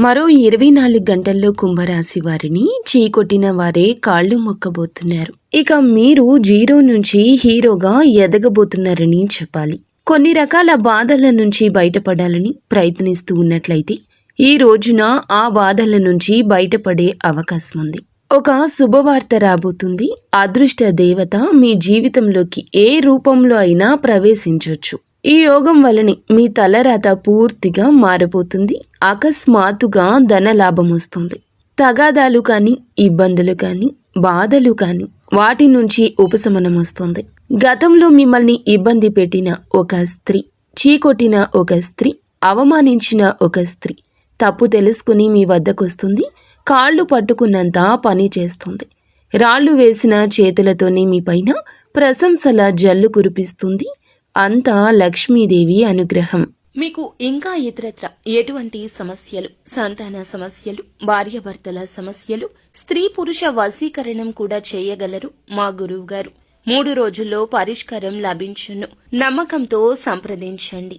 మరో ఇరవై నాలుగు గంటల్లో కుంభరాశి వారిని చీకొట్టిన వారే కాళ్ళు మొక్కబోతున్నారు. ఇక మీరు జీరో నుంచి హీరోగా ఎదగబోతున్నారని చెప్పాలి. కొన్ని రకాల బాధల నుంచి బయటపడాలని ప్రయత్నిస్తూ ఉన్నట్లయితే ఈ రోజున ఆ బాధల నుంచి బయటపడే అవకాశం ఉంది ఒక శుభవార్త రాబోతుంది. అదృష్ట దేవత మీ జీవితంలోకి ఏ రూపంలో అయినా ప్రవేశించవచ్చు ఈ యోగం వలని మీ తలరాత పూర్తిగా మారిపోతుంది. అకస్మాత్తుగా ధన లాభం వస్తుంది. తగాదాలు కానీ ఇబ్బందులు కానీ బాధలు కానీ వాటి నుంచి ఉపశమనం వస్తుంది. గతంలో మిమ్మల్ని ఇబ్బంది పెట్టిన ఒక స్త్రీ చీకొట్టిన ఒక స్త్రీ అవమానించిన ఒక స్త్రీ తప్పు తెలుసుకుని మీ వద్దకొస్తుంది. కాళ్ళు పట్టుకున్నంత పని చేస్తుంది. రాళ్ళు వేసిన చేతులతోనే మీ పైన ప్రశంసల జల్లు కురిపిస్తుంది. అంతా లక్ష్మీదేవి అనుగ్రహం. మీకు ఇంకా ఇతరత్ర ఎటువంటి సమస్యలు సంతాన సమస్యలు భార్యాభర్తల సమస్యలు స్త్రీ పురుష వశీకరణం కూడా చేయగలరు మా గురువు గారు మూడు రోజుల్లో పరిష్కారం లభించును. నమ్మకంతో సంప్రదించండి.